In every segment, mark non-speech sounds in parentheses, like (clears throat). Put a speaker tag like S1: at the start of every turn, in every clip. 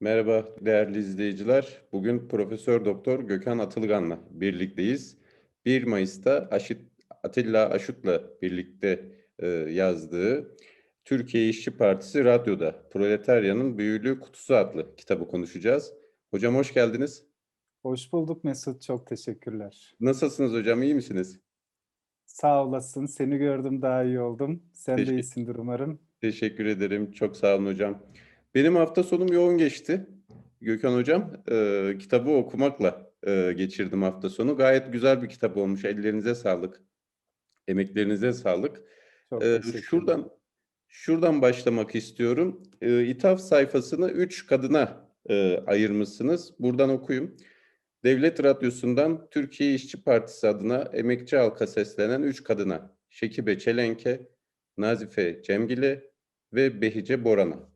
S1: Merhaba değerli izleyiciler. Bugün Profesör Doktor Gökhan Atılgan'la birlikteyiz. 1 Mayıs'ta Aşit, Atilla Aşut'la birlikte e, yazdığı Türkiye İşçi Partisi Radyo'da Proletaryanın Büyülü Kutusu adlı kitabı konuşacağız. Hocam hoş geldiniz.
S2: Hoş bulduk Mesut, çok teşekkürler.
S1: Nasılsınız hocam, iyi misiniz?
S2: Sağ olasın, seni gördüm daha iyi oldum. Sen de
S1: Teşekkür,
S2: iyisindir umarım.
S1: teşekkür ederim, çok sağ olun hocam. Benim hafta sonum yoğun geçti. Gökhan hocam, e, kitabı okumakla e, geçirdim hafta sonu. Gayet güzel bir kitap olmuş, ellerinize sağlık, emeklerinize sağlık.
S2: Çok
S1: E, şuradan şuradan başlamak istiyorum. E, İthaf sayfasını üç kadına e, ayırmışsınız. Buradan okuyayım. Devlet Radyosu'ndan Türkiye İşçi Partisi adına emekçi halka seslenen üç kadına. Şekibe Çelenke, Nazife Cemgile ve Behice Boran'a.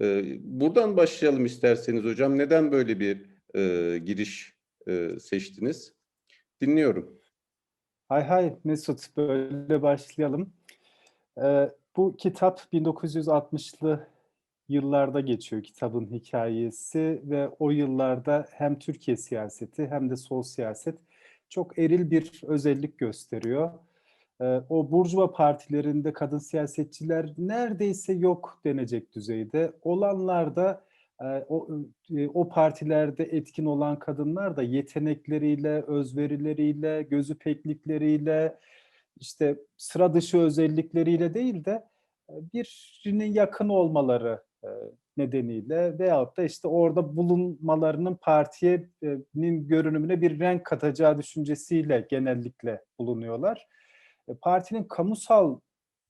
S1: Ee, buradan başlayalım isterseniz hocam. Neden böyle bir e, giriş e, seçtiniz? Dinliyorum.
S2: Hay hay Mesut, böyle başlayalım. Ee, bu kitap 1960'lı yıllarda geçiyor kitabın hikayesi ve o yıllarda hem Türkiye siyaseti hem de sol siyaset çok eril bir özellik gösteriyor. Ee, o burjuva partilerinde kadın siyasetçiler neredeyse yok denecek düzeyde. Olanlar da e, o, e, o partilerde etkin olan kadınlar da yetenekleriyle, özverileriyle, gözü peklikleriyle, işte sıra dışı özellikleriyle değil de e, birinin yakın olmaları nedeniyle veyahut da işte orada bulunmalarının partiyenin görünümüne bir renk katacağı düşüncesiyle genellikle bulunuyorlar. E, partinin kamusal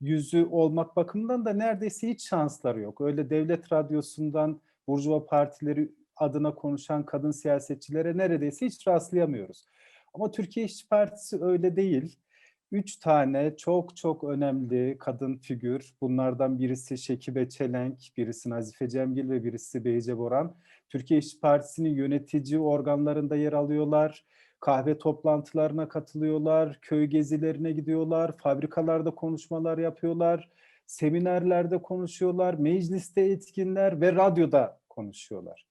S2: yüzü olmak bakımından da neredeyse hiç şansları yok. Öyle devlet radyosundan burjuva partileri adına konuşan kadın siyasetçilere neredeyse hiç rastlayamıyoruz. Ama Türkiye İşçi Partisi öyle değil. Üç tane çok çok önemli kadın figür. Bunlardan birisi Şekibe Çelenk, birisi Nazife Cemgil ve birisi Beyce Boran. Türkiye İşçi Partisi'nin yönetici organlarında yer alıyorlar kahve toplantılarına katılıyorlar, köy gezilerine gidiyorlar, fabrikalarda konuşmalar yapıyorlar, seminerlerde konuşuyorlar, mecliste etkinler ve radyoda konuşuyorlar.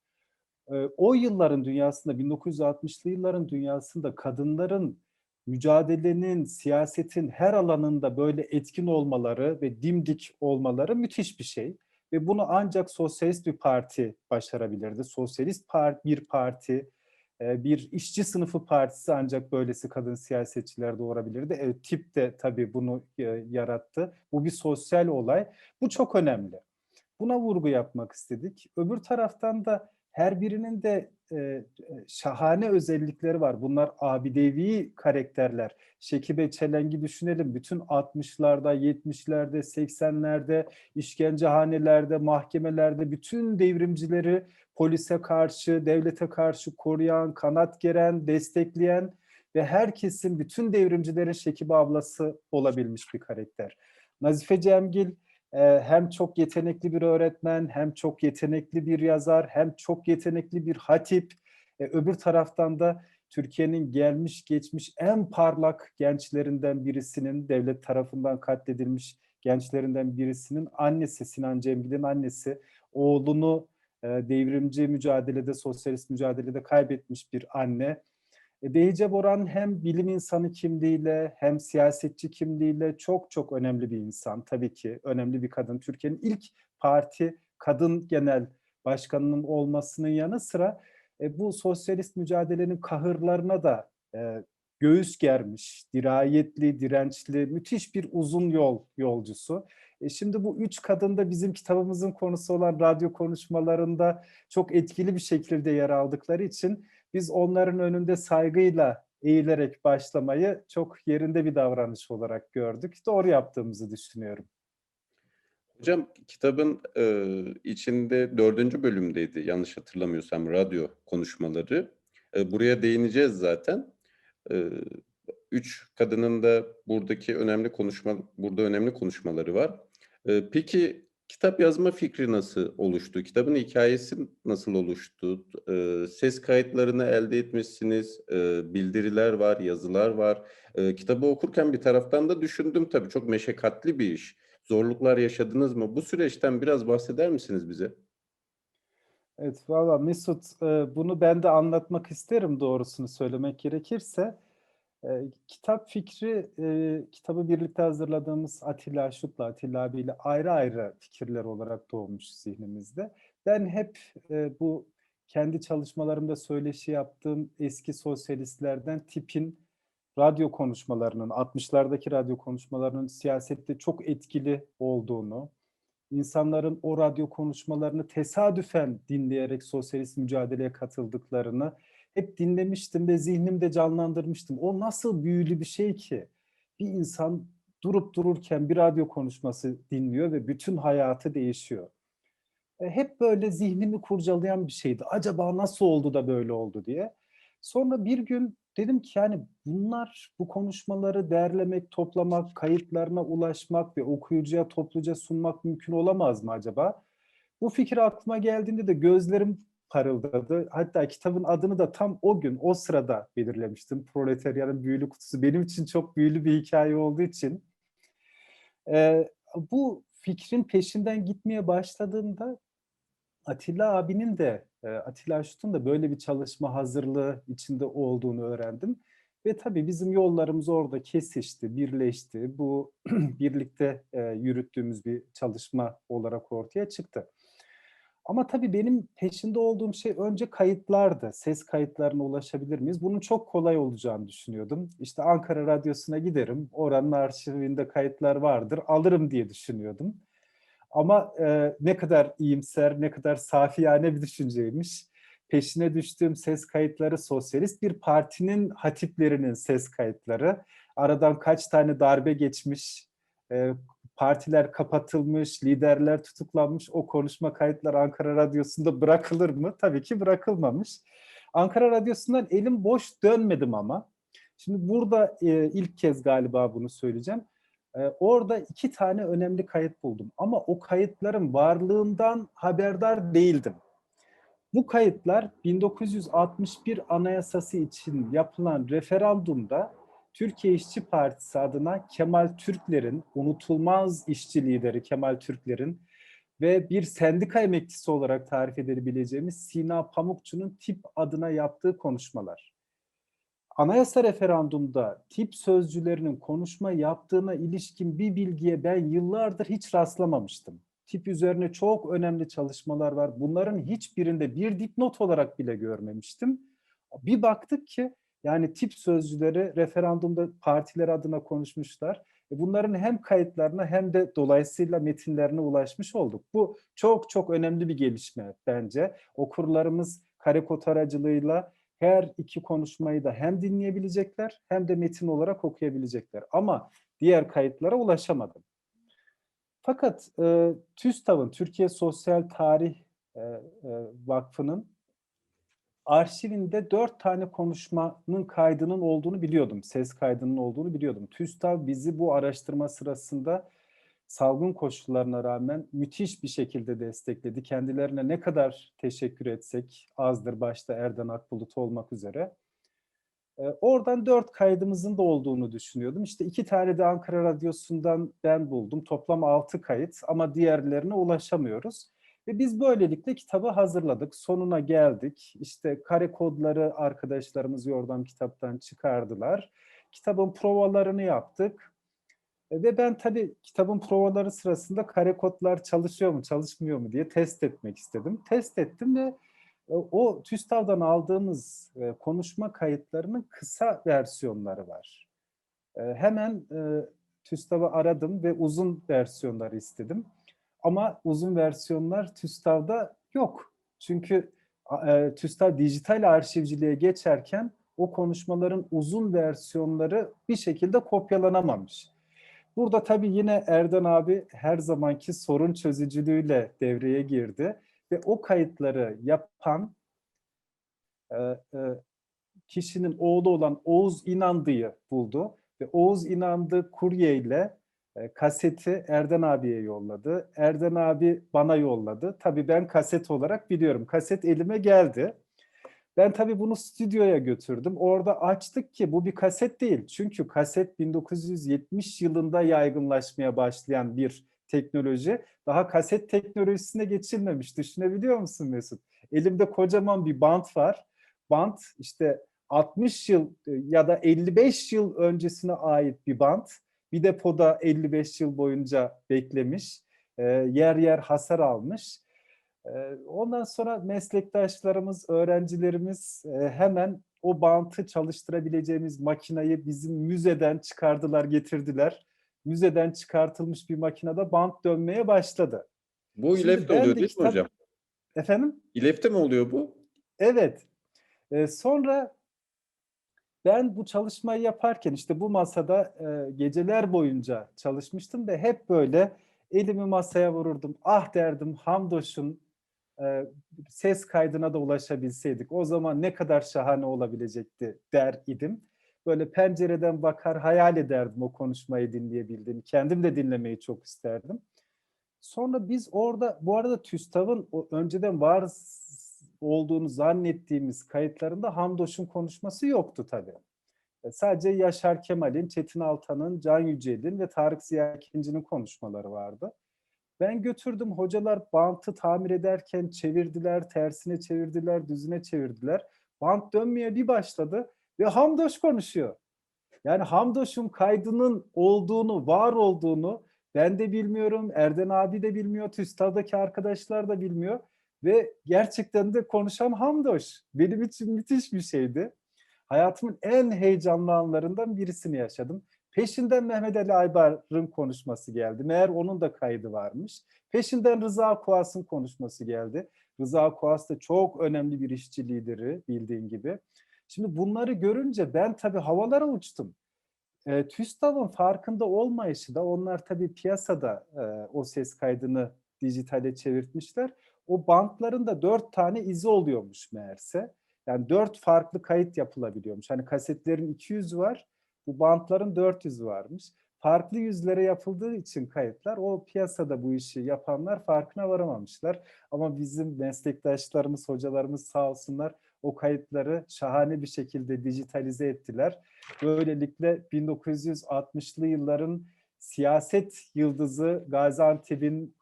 S2: Ee, o yılların dünyasında, 1960'lı yılların dünyasında kadınların mücadelenin, siyasetin her alanında böyle etkin olmaları ve dimdik olmaları müthiş bir şey. Ve bunu ancak sosyalist bir parti başarabilirdi. Sosyalist bir parti, bir işçi sınıfı partisi ancak böylesi kadın siyasetçiler doğurabilirdi. E, tip de tabii bunu e, yarattı. Bu bir sosyal olay. Bu çok önemli. Buna vurgu yapmak istedik. Öbür taraftan da her birinin de e, şahane özellikleri var. Bunlar abidevi karakterler. Şekibe Çelengi düşünelim. Bütün 60'larda, 70'lerde, 80'lerde, işkencehanelerde, mahkemelerde bütün devrimcileri polise karşı, devlete karşı koruyan, kanat geren, destekleyen ve herkesin, bütün devrimcilerin Şekibe ablası olabilmiş bir karakter. Nazife Cemgil hem çok yetenekli bir öğretmen, hem çok yetenekli bir yazar, hem çok yetenekli bir hatip. Öbür taraftan da Türkiye'nin gelmiş geçmiş en parlak gençlerinden birisinin, devlet tarafından katledilmiş gençlerinden birisinin annesi, Sinan Cemgil'in annesi, oğlunu devrimci mücadelede, sosyalist mücadelede kaybetmiş bir anne. Behice Boran hem bilim insanı kimliğiyle hem siyasetçi kimliğiyle çok çok önemli bir insan. Tabii ki önemli bir kadın. Türkiye'nin ilk parti kadın genel başkanının olmasının yanı sıra e, bu sosyalist mücadelenin kahırlarına da e, göğüs germiş, dirayetli, dirençli, müthiş bir uzun yol yolcusu. E şimdi bu üç kadın da bizim kitabımızın konusu olan radyo konuşmalarında çok etkili bir şekilde yer aldıkları için biz onların önünde saygıyla eğilerek başlamayı çok yerinde bir davranış olarak gördük. Doğru yaptığımızı düşünüyorum.
S1: Hocam kitabın e, içinde dördüncü bölümdeydi yanlış hatırlamıyorsam radyo konuşmaları. E, buraya değineceğiz zaten. E, üç kadının da buradaki önemli konuşma burada önemli konuşmaları var. E, peki kitap yazma fikri nasıl oluştu? Kitabın hikayesi nasıl oluştu? E, ses kayıtlarını elde etmişsiniz, e, bildiriler var, yazılar var. E, kitabı okurken bir taraftan da düşündüm tabii çok meşakkatli bir iş. Zorluklar yaşadınız mı? Bu süreçten biraz bahseder misiniz bize?
S2: Evet, valla Mesut, bunu ben de anlatmak isterim doğrusunu söylemek gerekirse. Eee, kitap fikri, eee, kitabı birlikte hazırladığımız Atilla Aşut'la, Atilla abiyle ayrı ayrı fikirler olarak doğmuş zihnimizde. Ben hep eee, bu kendi çalışmalarımda söyleşi yaptığım eski sosyalistlerden tipin radyo konuşmalarının, 60'lardaki radyo konuşmalarının siyasette çok etkili olduğunu, insanların o radyo konuşmalarını tesadüfen dinleyerek sosyalist mücadeleye katıldıklarını hep dinlemiştim ve zihnimde canlandırmıştım. O nasıl büyülü bir şey ki? Bir insan durup dururken bir radyo konuşması dinliyor ve bütün hayatı değişiyor. E, hep böyle zihnimi kurcalayan bir şeydi. Acaba nasıl oldu da böyle oldu diye. Sonra bir gün dedim ki yani bunlar bu konuşmaları derlemek, toplamak, kayıtlarına ulaşmak ve okuyucuya topluca sunmak mümkün olamaz mı acaba? Bu fikir aklıma geldiğinde de gözlerim parıldadı. Hatta kitabın adını da tam o gün, o sırada belirlemiştim. Proletaryanın Büyülü Kutusu. Benim için çok büyülü bir hikaye olduğu için. Ee, bu fikrin peşinden gitmeye başladığımda Atilla abinin de, Atilla Aşut'un da böyle bir çalışma hazırlığı içinde olduğunu öğrendim. Ve tabii bizim yollarımız orada kesişti, birleşti. Bu (clears throat) birlikte yürüttüğümüz bir çalışma olarak ortaya çıktı. Ama tabii benim peşinde olduğum şey önce kayıtlardı. Ses kayıtlarına ulaşabilir miyiz? Bunun çok kolay olacağını düşünüyordum. İşte Ankara Radyosu'na giderim, oranın arşivinde kayıtlar vardır, alırım diye düşünüyordum. Ama e, ne kadar iyimser, ne kadar safiyane bir düşünceymiş. Peşine düştüğüm ses kayıtları sosyalist bir partinin hatiplerinin ses kayıtları. Aradan kaç tane darbe geçmiş, e, partiler kapatılmış, liderler tutuklanmış. O konuşma kayıtları Ankara Radyosu'nda (laughs) bırakılır mı? Tabii ki bırakılmamış. Ankara Radyosu'ndan elim boş dönmedim ama. Şimdi burada e, ilk kez galiba bunu söyleyeceğim. E, orada iki tane önemli kayıt buldum. Ama o kayıtların varlığından haberdar değildim. Bu kayıtlar 1961 Anayasası için yapılan referandumda Türkiye İşçi Partisi adına Kemal Türkler'in, unutulmaz işçi lideri Kemal Türkler'in ve bir sendika emeklisi olarak tarif edebileceğimiz Sina Pamukçu'nun tip adına yaptığı konuşmalar. Anayasa referandumda tip sözcülerinin konuşma yaptığına ilişkin bir bilgiye ben yıllardır hiç rastlamamıştım. Tip üzerine çok önemli çalışmalar var. Bunların hiçbirinde bir dipnot olarak bile görmemiştim. Bir baktık ki yani tip sözcüleri referandumda partiler adına konuşmuşlar. E, bunların hem kayıtlarına hem de dolayısıyla metinlerine ulaşmış olduk. Bu çok çok önemli bir gelişme bence. Okurlarımız karekot aracılığıyla her iki konuşmayı da hem dinleyebilecekler hem de metin olarak okuyabilecekler. Ama diğer kayıtlara ulaşamadım. Fakat e, TÜSTAV'ın, Türkiye Sosyal Tarih e, e, Vakfı'nın arşivinde dört tane konuşmanın kaydının olduğunu biliyordum. Ses kaydının olduğunu biliyordum. TÜSTAV bizi bu araştırma sırasında salgın koşullarına rağmen müthiş bir şekilde destekledi. Kendilerine ne kadar teşekkür etsek azdır başta Erden Akbulut olmak üzere. E, oradan dört kaydımızın da olduğunu düşünüyordum. İşte iki tane de Ankara Radyosu'ndan ben buldum. Toplam altı kayıt ama diğerlerine ulaşamıyoruz. Ve biz böylelikle kitabı hazırladık. Sonuna geldik. İşte kare kodları arkadaşlarımız Yordam kitaptan çıkardılar. Kitabın provalarını yaptık. E, ve ben tabii kitabın provaları sırasında kare kodlar çalışıyor mu, çalışmıyor mu diye test etmek istedim. Test ettim ve e, o TÜSTAV'dan aldığımız e, konuşma kayıtlarının kısa versiyonları var. Hemen TÜSTAV'ı aradım ve uzun versiyonları istedim. Ama uzun versiyonlar TÜSTAV'da yok. Çünkü e, TÜSTAV dijital arşivciliğe geçerken o konuşmaların uzun versiyonları bir şekilde kopyalanamamış. Burada tabii yine Erden abi her zamanki sorun çözücülüğüyle devreye girdi ve o kayıtları yapan e, e, kişinin oğlu olan Oğuz İnandı'yı buldu ve Oğuz İnandı kurye ile e, kaseti Erden abiye yolladı. Erden abi bana yolladı. Tabii ben kaset olarak biliyorum. Kaset elime geldi. Ben tabii bunu stüdyoya götürdüm. Orada açtık ki bu bir kaset değil. Çünkü kaset 1970 yılında yaygınlaşmaya başlayan bir teknoloji. Daha kaset teknolojisine geçilmemiş. Düşünebiliyor musun Mesut? Elimde kocaman bir bant var. Bant işte 60 yıl e, ya da 55 yıl öncesine ait bir bant. Bir depoda 55 yıl boyunca beklemiş. E, yer yer hasar almış. E, ondan sonra meslektaşlarımız, öğrencilerimiz e, hemen o bantı çalıştırabileceğimiz makinayı bizim müzeden çıkardılar, getirdiler. Müzeden çıkartılmış bir makinede bant dönmeye başladı.
S1: Bu
S2: Şimdi
S1: ilefte oluyor
S2: de
S1: değil mi hocam?
S2: Efendim?
S1: İlefte mi oluyor bu?
S2: Evet. Sonra ben bu çalışmayı yaparken işte bu masada e, geceler boyunca çalışmıştım ve hep böyle elimi masaya vururdum. Ah derdim Hamdoş'un e, ses kaydına da ulaşabilseydik. O zaman ne kadar şahane olabilecekti der idim. Böyle pencereden bakar hayal ederdim o konuşmayı dinleyebildiğimi. Kendim de dinlemeyi çok isterdim. Sonra biz orada bu arada TÜSTAV'ın önceden var olduğunu zannettiğimiz kayıtlarında Hamdoş'un konuşması yoktu tabii. E, Sadece Yaşar Kemal'in, Çetin Altan'ın, Can Yücel'in ve Tarık Ziya İkinci'nin konuşmaları vardı. Ben götürdüm hocalar bantı tamir ederken çevirdiler, tersine çevirdiler, düzüne çevirdiler. Bant dönmeye bir başladı ve Hamdoş konuşuyor. Yani Hamdoş'un kaydının olduğunu, var olduğunu ben de bilmiyorum, Erden abi de bilmiyor, TÜSTAV'daki arkadaşlar da bilmiyor. Ve gerçekten de konuşan Hamdoş. Benim için müthiş bir şeydi. Hayatımın en heyecanlı anlarından birisini yaşadım. Peşinden Mehmet Ali Aybar'ın konuşması geldi. Meğer onun da kaydı varmış. Peşinden Rıza Kuas'ın konuşması geldi. Rıza Kuas da çok önemli bir işçi lideri bildiğin gibi. Şimdi bunları görünce ben tabii havalara uçtum. E, TÜSTAV'ın farkında olmayışı da onlar tabii piyasada e, o ses kaydını dijitale çevirtmişler. O bantların da dört tane izi oluyormuş meğerse. Yani dört farklı kayıt yapılabiliyormuş. Hani kasetlerin 200 var, bu bantların 400 varmış. Farklı yüzlere yapıldığı için kayıtlar o piyasada bu işi yapanlar farkına varamamışlar. Ama bizim meslektaşlarımız, hocalarımız sağ olsunlar o kayıtları şahane bir şekilde dijitalize ettiler. Böylelikle 1960'lı yılların siyaset yıldızı Gaziantep'in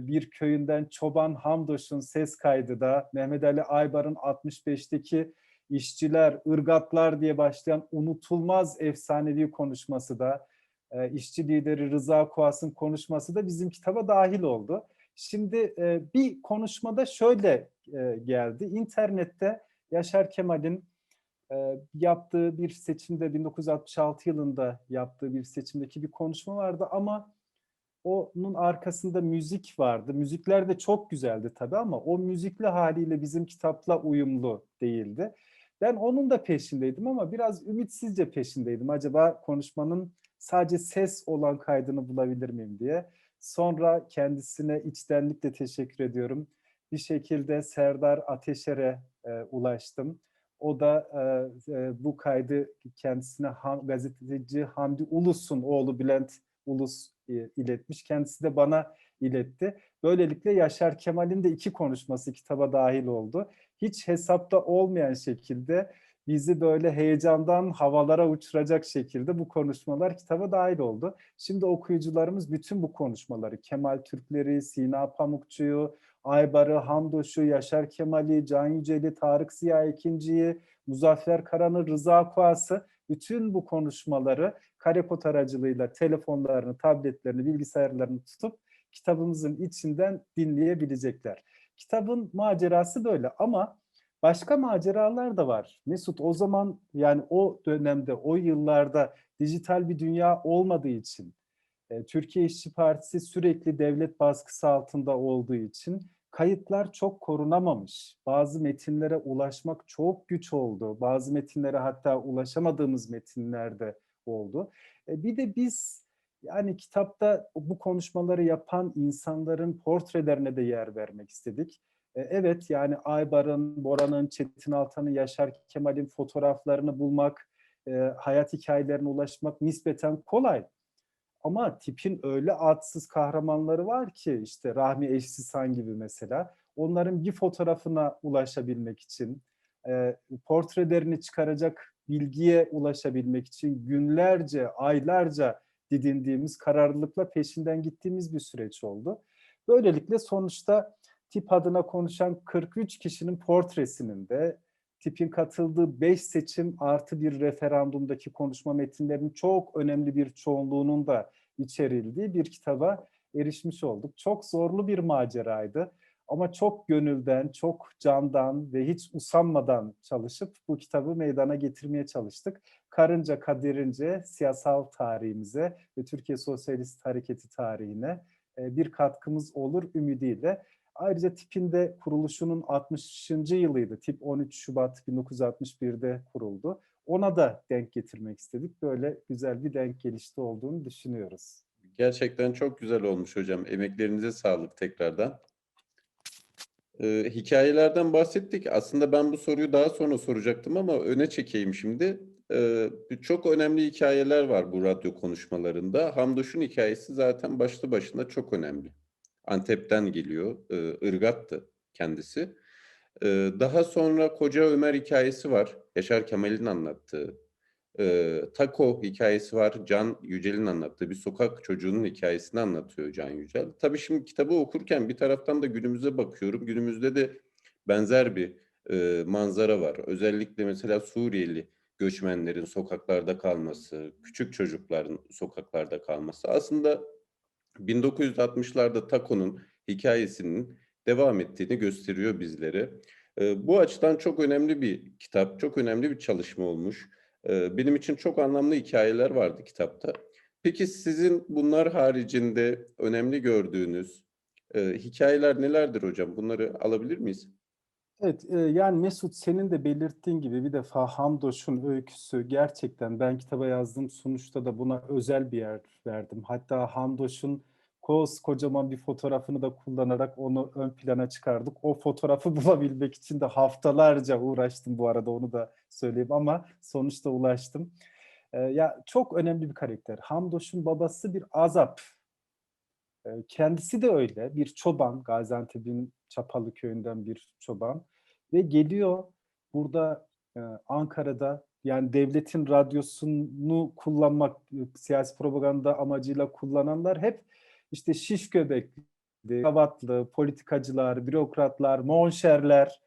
S2: bir köyünden Çoban Hamdoş'un ses kaydı da Mehmet Ali Aybar'ın 65'teki işçiler, ırgatlar diye başlayan unutulmaz efsanevi konuşması da e, işçi lideri Rıza Kuas'ın konuşması da bizim kitaba dahil oldu. Şimdi e, bir konuşmada şöyle e, geldi. İnternette Yaşar Kemal'in yaptığı bir seçimde 1966 yılında yaptığı bir seçimdeki bir konuşma vardı ama onun arkasında müzik vardı. Müzikler de çok güzeldi tabii ama o müzikli haliyle bizim kitapla uyumlu değildi. Ben onun da peşindeydim ama biraz ümitsizce peşindeydim. Acaba konuşmanın sadece ses olan kaydını bulabilir miyim diye. Sonra kendisine içtenlikle teşekkür ediyorum. Bir şekilde Serdar Ateşer'e e, ulaştım. O da e, e, bu kaydı kendisine ham, gazeteci Hamdi Ulus'un oğlu Bülent Ulus e, iletmiş. Kendisi de bana iletti. Böylelikle Yaşar Kemal'in de iki konuşması kitaba dahil oldu. Hiç hesapta olmayan şekilde bizi böyle heyecandan havalara uçuracak şekilde bu konuşmalar kitaba dahil oldu. Şimdi okuyucularımız bütün bu konuşmaları, Kemal Türkleri, Sina Pamukçu'yu, Aybar'ı, Hamdoş'u, Yaşar Kemal'i, Can Yücel'i, Tarık Ziya İkinci'yi, Muzaffer Karan'ı, Rıza Kuas'ı, bütün bu konuşmaları karekod aracılığıyla telefonlarını, tabletlerini, bilgisayarlarını tutup kitabımızın içinden dinleyebilecekler. Kitabın macerası böyle ama başka maceralar da var. Mesut o zaman yani o dönemde, o yıllarda dijital bir dünya olmadığı için, e, Türkiye İşçi Partisi sürekli devlet baskısı altında olduğu için kayıtlar çok korunamamış. Bazı metinlere ulaşmak çok güç oldu. Bazı metinlere hatta ulaşamadığımız metinlerde oldu. E, bir de biz yani kitapta bu konuşmaları yapan insanların portrelerine de yer vermek istedik. E, evet yani Aybar'ın, Bora'nın, Çetin Altan'ın, Yaşar Kemal'in fotoğraflarını bulmak, e, hayat hikayelerine ulaşmak nispeten kolay. Ama tipin öyle adsız kahramanları var ki işte Rahmi Eşsisan gibi mesela. Onların bir fotoğrafına ulaşabilmek için, e, portrelerini çıkaracak bilgiye ulaşabilmek için günlerce, aylarca didindiğimiz, kararlılıkla peşinden gittiğimiz bir süreç oldu. Böylelikle sonuçta tip adına konuşan 43 kişinin portresinin de tipin katıldığı 5 seçim artı bir referandumdaki konuşma metinlerinin çok önemli bir çoğunluğunun da içerildiği bir kitaba erişmiş olduk. Çok zorlu bir maceraydı ama çok gönülden, çok candan ve hiç usanmadan çalışıp bu kitabı meydana getirmeye çalıştık. Karınca kaderince siyasal tarihimize ve Türkiye Sosyalist Hareketi tarihine e, bir katkımız olur ümidiyle. Ayrıca tipin de kuruluşunun 60. yılıydı. Tip 13 Şubat 1961'de kuruldu. Ona da denk getirmek istedik. Böyle güzel bir denk gelişti olduğunu düşünüyoruz.
S1: Gerçekten çok güzel olmuş hocam. Emeklerinize sağlık tekrardan. Ee, hikayelerden bahsettik. Aslında ben bu soruyu daha sonra soracaktım ama öne çekeyim şimdi. Ee, çok önemli hikayeler var bu radyo konuşmalarında. Hamdoş'un hikayesi zaten başlı başına çok önemli. Antep'ten geliyor. Ee, Irgat'tı kendisi. Ee, daha sonra Koca Ömer hikayesi var. Yaşar Kemal'in anlattığı. Ee, Taco hikayesi var. Can Yücel'in anlattığı bir sokak çocuğunun hikayesini anlatıyor Can Yücel. Tabii şimdi kitabı okurken bir taraftan da günümüze bakıyorum. Günümüzde de benzer bir e, manzara var. Özellikle mesela Suriyeli göçmenlerin sokaklarda kalması, küçük çocukların sokaklarda kalması. Aslında 1960'larda Taco'nun hikayesinin devam ettiğini gösteriyor bizlere. E, bu açıdan çok önemli bir kitap, çok önemli bir çalışma olmuş. E, benim için çok anlamlı hikayeler vardı kitapta. Peki sizin bunlar haricinde önemli gördüğünüz e, hikayeler nelerdir hocam? Bunları alabilir miyiz?
S2: Evet, yani Mesut senin de belirttiğin gibi bir defa Hamdoş'un öyküsü gerçekten ben kitaba yazdığım sonuçta da buna özel bir yer verdim. Hatta Hamdoş'un kocaman bir fotoğrafını da kullanarak onu ön plana çıkardık. O fotoğrafı (laughs) bulabilmek için de haftalarca uğraştım bu arada onu da söyleyeyim ama sonuçta ulaştım. Ya çok önemli bir karakter. Hamdoş'un babası bir azap. Kendisi de öyle bir çoban. Gaziantep'in Çapalı köyünden bir çoban ve geliyor burada Ankara'da yani devletin radyosunu kullanmak siyasi propaganda amacıyla kullananlar hep işte şiş göbekli, kravatlı, politikacılar, bürokratlar, monşerler.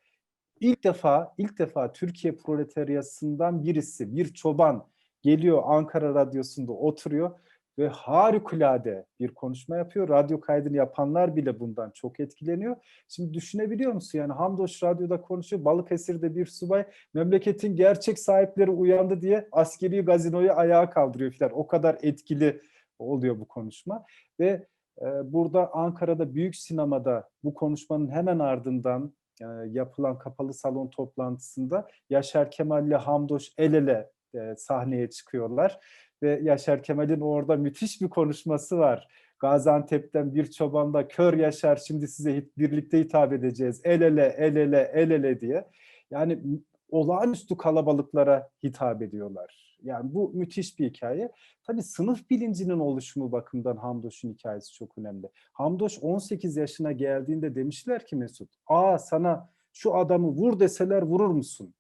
S2: İlk defa, ilk defa Türkiye proletaryasından birisi, bir çoban geliyor Ankara Radyosu'nda oturuyor ve harikulade bir konuşma yapıyor. Radyo kaydını yapanlar bile bundan çok etkileniyor. Şimdi düşünebiliyor musun? Yani Hamdoş radyoda konuşuyor. Balıkesir'de bir subay memleketin gerçek sahipleri uyandı diye askeri gazinoyu ayağa kaldırıyor filan. O kadar etkili oluyor bu konuşma. Ve e, burada Ankara'da büyük sinemada bu konuşmanın hemen ardından e, yapılan kapalı salon toplantısında Yaşar Kemal ile Hamdoş el ele e, sahneye çıkıyorlar ve Yaşar Kemal'in orada müthiş bir konuşması var. Gaziantep'ten bir çobanda kör Yaşar şimdi size birlikte hitap edeceğiz. El ele, el ele, el ele diye. Yani olağanüstü kalabalıklara hitap ediyorlar. Yani bu müthiş bir hikaye. Tabii sınıf bilincinin oluşumu bakımından Hamdoş'un hikayesi çok önemli. Hamdoş 18 yaşına geldiğinde demişler ki Mesut, aa sana şu adamı vur deseler vurur musun?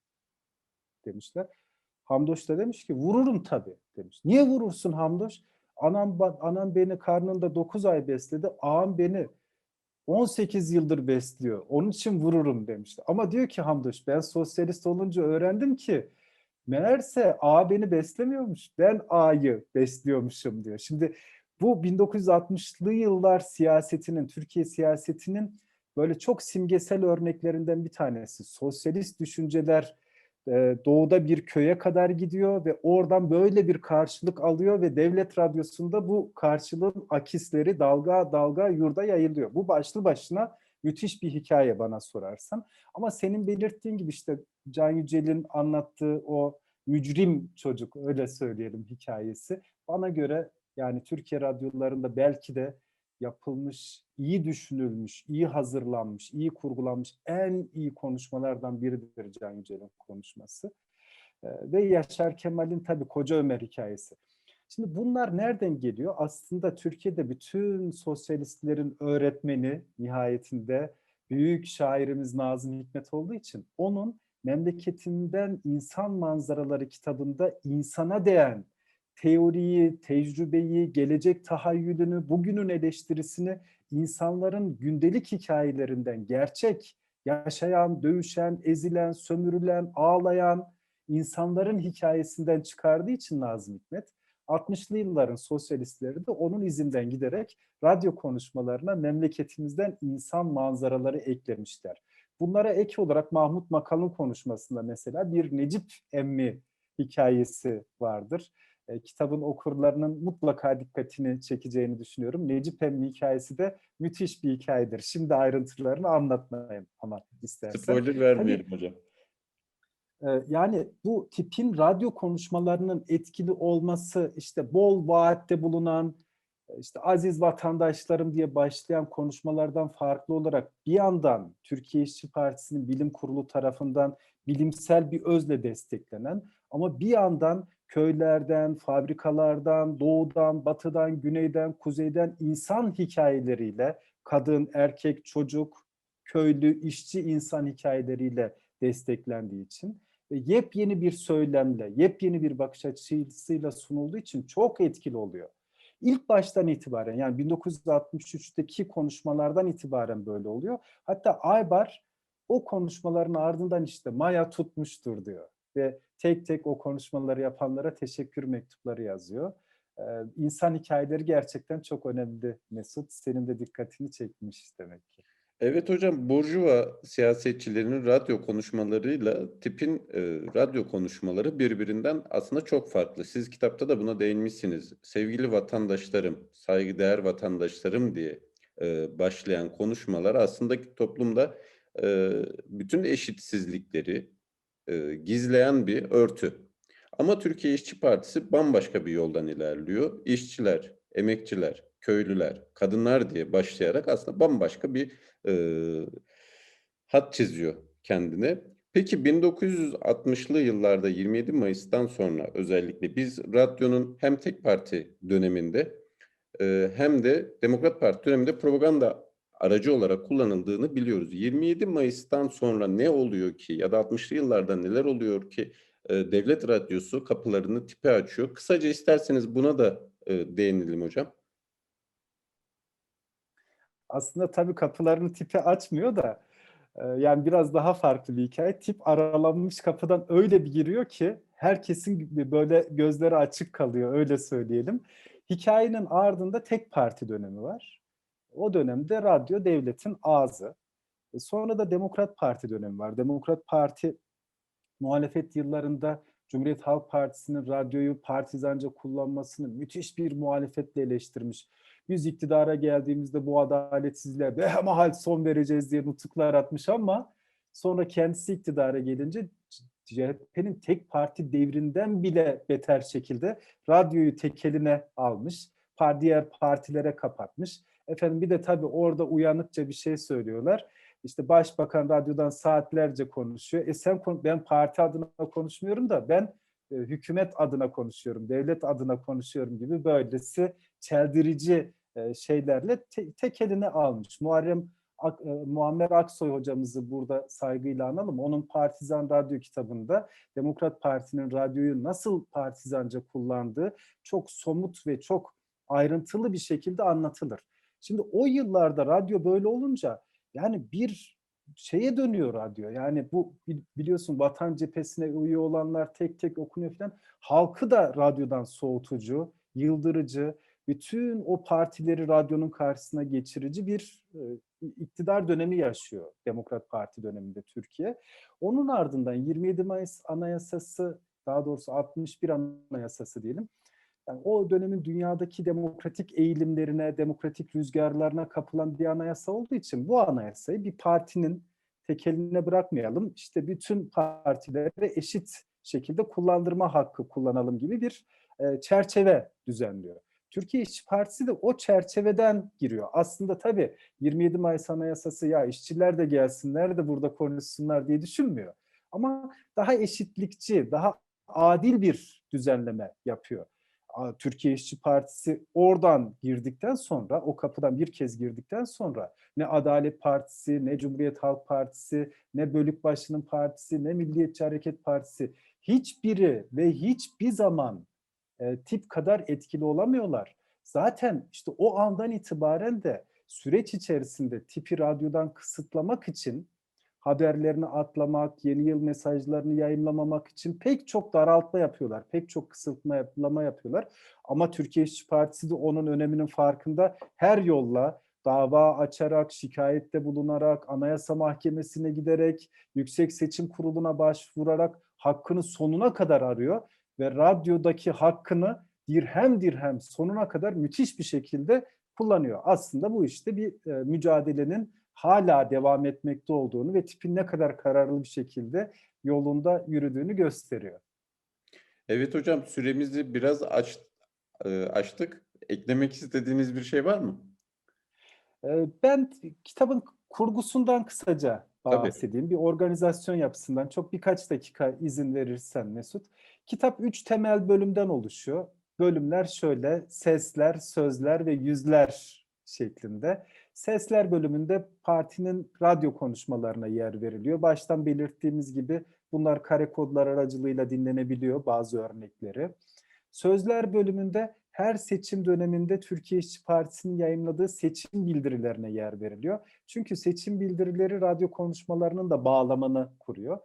S2: Demişler. Hamdoş da demiş ki vururum tabii demiş. Niye vurursun Hamdoş? Anam, anam beni karnında 9 ay besledi. Ağam beni 18 yıldır besliyor. Onun için vururum demişti. Ama diyor ki Hamdoş ben sosyalist olunca öğrendim ki meğerse A beni beslemiyormuş. Ben A'yı besliyormuşum diyor. Şimdi bu 1960'lı yıllar siyasetinin, Türkiye siyasetinin böyle çok simgesel örneklerinden bir tanesi. Sosyalist düşünceler doğuda bir köye kadar gidiyor ve oradan böyle bir karşılık alıyor ve devlet radyosunda bu karşılığın akisleri dalga dalga yurda yayılıyor. Bu başlı başına müthiş bir hikaye bana sorarsan. Ama senin belirttiğin gibi işte Can Yücel'in anlattığı o mücrim çocuk öyle söyleyelim hikayesi. Bana göre yani Türkiye radyolarında belki de yapılmış, iyi düşünülmüş, iyi hazırlanmış, iyi kurgulanmış en iyi konuşmalardan biridir Can Yücel'in konuşması. Ve Yaşar Kemal'in tabii Koca Ömer hikayesi. Şimdi bunlar nereden geliyor? Aslında Türkiye'de bütün sosyalistlerin öğretmeni nihayetinde büyük şairimiz Nazım Hikmet olduğu için onun memleketinden insan manzaraları kitabında insana değen teoriyi, tecrübeyi, gelecek tahayyülünü, bugünün eleştirisini insanların gündelik hikayelerinden gerçek, yaşayan, dövüşen, ezilen, sömürülen, ağlayan insanların hikayesinden çıkardığı için Nazım Hikmet, 60'lı yılların sosyalistleri de onun izinden giderek radyo konuşmalarına memleketimizden insan manzaraları eklemişler. Bunlara ek olarak Mahmut Makal'ın konuşmasında mesela bir Necip Emmi hikayesi vardır. E, kitabın okurlarının mutlaka dikkatini çekeceğini düşünüyorum. Necip Emmi hikayesi de müthiş bir hikayedir. Şimdi ayrıntılarını anlatmayayım ama istersen.
S1: Spoiler vermeyelim hocam.
S2: Ee, Yani bu tipin radyo konuşmalarının etkili olması, işte bol vaatte bulunan, e, işte aziz vatandaşlarım diye başlayan konuşmalardan farklı olarak bir yandan Türkiye İşçi Partisi'nin bilim kurulu tarafından bilimsel bir özle desteklenen ama bir yandan köylerden, fabrikalardan, doğudan, batıdan, güneyden, kuzeyden insan hikayeleriyle, kadın, erkek, çocuk, köylü, işçi insan hikayeleriyle desteklendiği için ve yepyeni bir söylemle, yepyeni bir bakış açısıyla sunulduğu için çok etkili oluyor. İlk baştan itibaren yani 1963'teki konuşmalardan itibaren böyle oluyor. Hatta Aybar o konuşmaların ardından işte Maya tutmuştur diyor ve tek tek o konuşmaları yapanlara teşekkür mektupları yazıyor. Ee, insan hikayeleri gerçekten çok önemli Mesut. Senin de dikkatini çekmiş demek ki.
S1: Evet hocam, Burjuva siyasetçilerinin radyo konuşmalarıyla tipin e, radyo konuşmaları birbirinden aslında çok farklı. Siz kitapta da buna değinmişsiniz. Sevgili vatandaşlarım, saygıdeğer vatandaşlarım diye e, başlayan konuşmalar aslında toplumda e, bütün eşitsizlikleri e, gizleyen bir örtü. Ama Türkiye İşçi Partisi bambaşka bir yoldan ilerliyor. İşçiler, emekçiler, köylüler, kadınlar diye başlayarak aslında bambaşka bir e, hat çiziyor kendine. Peki 1960'lı yıllarda 27 Mayıs'tan sonra özellikle biz radyonun hem tek parti döneminde e, hem de Demokrat Parti döneminde propaganda aracı olarak kullanıldığını biliyoruz. 27 Mayıs'tan sonra ne oluyor ki ya da 60'lı yıllarda neler oluyor ki e, devlet radyosu kapılarını tipe açıyor? Kısaca isterseniz buna da e, değinelim hocam.
S2: aslında tabii kapılarını tipi açmıyor da e, yani biraz daha farklı bir hikaye. Tip aralanmış kapıdan öyle bir giriyor ki herkesin böyle gözleri açık kalıyor öyle söyleyelim. Hikayenin ardında tek parti dönemi var. O dönemde radyo devletin ağzı. E, Sonra da Demokrat Parti dönemi var. Demokrat Parti muhalefet yıllarında Cumhuriyet Halk Partisi'nin radyoyu partizanca kullanmasını müthiş bir muhalefetle eleştirmiş. Biz iktidara geldiğimizde bu adaletsizliğe behemahal son vereceğiz diye nutuklar atmış ama sonra kendisi iktidara gelince CHP'nin tek parti devrinden bile beter şekilde radyoyu tek eline almış. Diğer partilere kapatmış. Efendim bir de tabii orada uyanıkça bir şey söylüyorlar. İşte başbakan radyodan saatlerce konuşuyor. E sen ben parti adına konuşmuyorum da ben e, hükümet adına konuşuyorum, devlet adına konuşuyorum gibi böylesi çeldirici e, şeylerle te- tek eline almış. Muharrem Ak- e, Muammer Aksoy hocamızı burada saygıyla analım. Onun Partizan Radyo kitabında Demokrat Parti'nin radyoyu nasıl partizanca kullandığı çok somut ve çok ayrıntılı bir şekilde anlatılır. Şimdi o yıllarda radyo böyle olunca yani bir şeye dönüyor radyo. Yani bu bi- biliyorsun vatan cephesine üye olanlar tek tek okunuyor falan. Halkı da radyodan soğutucu, yıldırıcı, bütün o partileri radyonun karşısına geçirici bir e, iktidar dönemi yaşıyor Demokrat Parti döneminde Türkiye. Onun ardından 27 Mayıs Anayasası, daha doğrusu 61 Anayasası diyelim. Yani o dönemin dünyadaki demokratik eğilimlerine, demokratik rüzgarlarına kapılan bir anayasa olduğu için bu anayasayı bir partinin tek eline bırakmayalım. İşte bütün partilere eşit şekilde kullandırma hakkı kullanalım gibi bir e, çerçeve düzenliyor. Türkiye İşçi Partisi de o çerçeveden giriyor. Aslında tabii 27 Mayıs Anayasası ya işçiler de gelsinler de burada konuşsunlar diye düşünmüyor. Ama daha eşitlikçi, daha adil bir düzenleme yapıyor. Türkiye İşçi Partisi oradan girdikten sonra, o kapıdan bir kez girdikten sonra ne Adalet Partisi, ne Cumhuriyet Halk Partisi, ne Bölükbaşı'nın partisi, ne Milliyetçi Hareket Partisi hiçbiri ve hiçbir zaman e, tip kadar etkili olamıyorlar. Zaten işte o andan itibaren de süreç içerisinde tipi radyodan kısıtlamak için haberlerini atlamak, yeni yıl mesajlarını yayınlamamak için pek çok daraltma yapıyorlar. Pek çok kısıtlama yapıyorlar. Ama Türkiye İşçi Partisi de onun öneminin farkında. Her yolla dava açarak, şikayette bulunarak, Anayasa Mahkemesi'ne giderek, Yüksek Seçim Kurulu'na başvurarak hakkını sonuna kadar arıyor ve radyodaki hakkını dirhem dirhem sonuna kadar müthiş bir şekilde kullanıyor. Aslında bu işte bir e, mücadelenin hala devam etmekte olduğunu ve tipin ne kadar kararlı bir şekilde yolunda yürüdüğünü gösteriyor.
S1: Evet hocam süremizi biraz aç, e, açtık. Eklemek istediğiniz bir şey var mı?
S2: E, ben kitabın kurgusundan kısaca bahsedeyim. Tabii. Bir organizasyon yapısından çok birkaç dakika izin verirsen Mesut. Kitap üç temel bölümden oluşuyor. Bölümler şöyle sesler, sözler ve yüzler şeklinde. Sesler bölümünde partinin radyo konuşmalarına yer veriliyor. Baştan belirttiğimiz gibi bunlar kare kodlar aracılığıyla dinlenebiliyor bazı örnekleri. Sözler bölümünde her seçim döneminde Türkiye İşçi Partisi'nin yayınladığı seçim bildirilerine yer veriliyor. Çünkü seçim bildirileri radyo konuşmalarının da bağlamını kuruyor.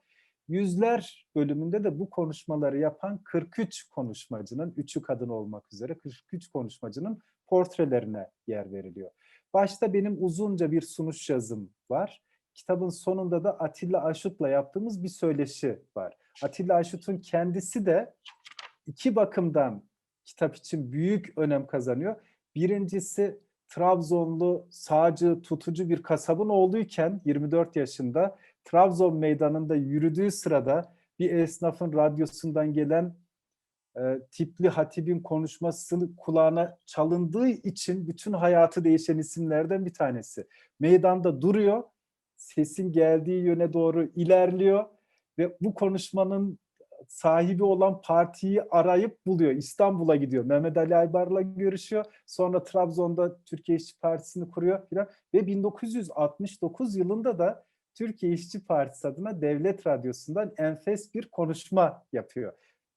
S2: Yüzler bölümünde de bu konuşmaları yapan 43 konuşmacının, üçü kadın olmak üzere 43 konuşmacının portrelerine yer veriliyor. Başta benim uzunca bir sunuş yazım var. Kitabın sonunda da Atilla Aşut'la yaptığımız bir söyleşi var. Atilla Aşut'un kendisi de iki bakımdan kitap için büyük önem kazanıyor. Birincisi Trabzonlu sağcı tutucu bir kasabın oğluyken 24 yaşında Trabzon meydanında yürüdüğü sırada bir esnafın radyosundan gelen tipli hatibin konuşmasını kulağına çalındığı için bütün hayatı değişen isimlerden bir tanesi. Meydanda duruyor, sesin geldiği yöne doğru ilerliyor ve bu konuşmanın sahibi olan partiyi arayıp buluyor. İstanbul'a gidiyor. Mehmet Ali Aybar'la görüşüyor. Sonra Trabzon'da Türkiye İşçi Partisi'ni kuruyor falan. Ve 1969 yılında da Türkiye İşçi Partisi adına Devlet Radyosu'ndan enfes bir konuşma yapıyor.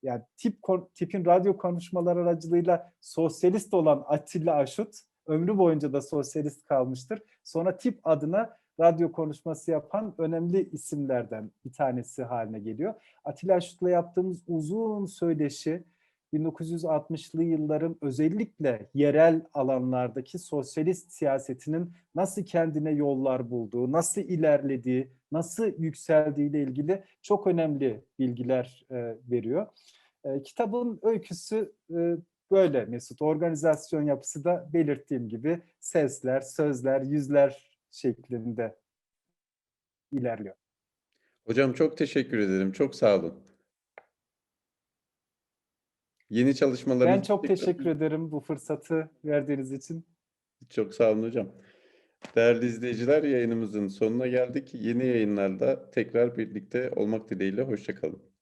S2: Yani tip tipin radyo konuşmaları aracılığıyla sosyalist olan Atilla Aşut ömrü boyunca da sosyalist kalmıştır. Sonra tip adına radyo konuşması yapan önemli isimlerden bir tanesi haline geliyor. Atilla Aşut'la yaptığımız uzun söyleşi 1960'lı yılların özellikle yerel alanlardaki sosyalist siyasetinin nasıl kendine yollar bulduğu, nasıl ilerlediği, nasıl yükseldiği ile ilgili çok önemli bilgiler e, veriyor. E, kitabın öyküsü e, böyle Mesut. Organizasyon yapısı da belirttiğim gibi sesler, sözler, yüzler şeklinde ilerliyor.
S1: Hocam çok teşekkür ederim. Çok sağ olun. Yeni çalışmalarınız...
S2: Ben çok teşekkür ederim bu fırsatı verdiğiniz için.
S1: Çok sağ olun hocam. Değerli izleyiciler yayınımızın sonuna geldik. Yeni yayınlarda tekrar birlikte olmak dileğiyle. Hoşçakalın.